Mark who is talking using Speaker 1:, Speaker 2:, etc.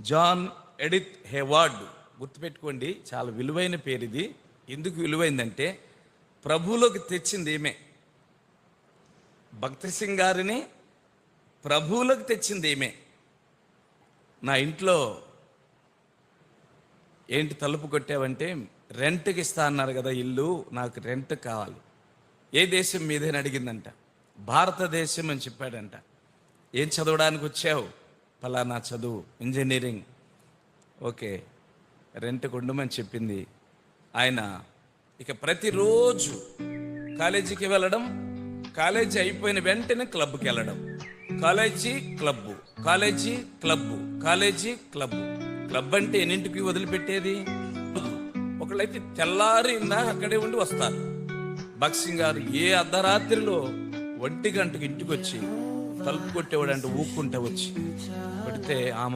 Speaker 1: John Edith హెవార్డ్. గుర్తుపెట్టుకోండి చాలా విలువైన పేరు ఇది ఎందుకు విలువైందంటే ప్రభువులోకి తెచ్చింది ఏమే భక్తి సింగ్ గారిని ప్రభువులోకి తెచ్చింది ఏమే నా ఇంట్లో ఏంటి తలుపు కొట్టావంటే రెంట్కి ఇస్తా అన్నారు కదా ఇల్లు నాకు రెంట్ కావాలి. ఏ దేశం మీదేని అడిగిందంట. భారతదేశం అని చెప్పాడంట. ఏం చదవడానికి వచ్చావు? ఫలానా చదువు ఇంజనీరింగ్. ఓకే రెంట్ ఉండమని చెప్పింది ఆయన. ఇక ప్రతిరోజు కాలేజీకి వెళ్ళడం కాలేజీ అయిపోయిన వెంటనే క్లబ్కి వెళ్ళడం. College club college club college club. Club అంటే ఎన్నింటికి వదిలిపెట్టేది? ఒకళ్ళైతే తెల్లారిందా అక్కడే ఉండి వస్తారు. భక్సింగ్ గారు ఏ అర్ధరాత్రిలో ఒంటి గంటకి ఇంటికి వచ్చి తలుపు కొట్టేవాడు అంటే ఊక్కుంటే వచ్చి. పెడితే ఆమె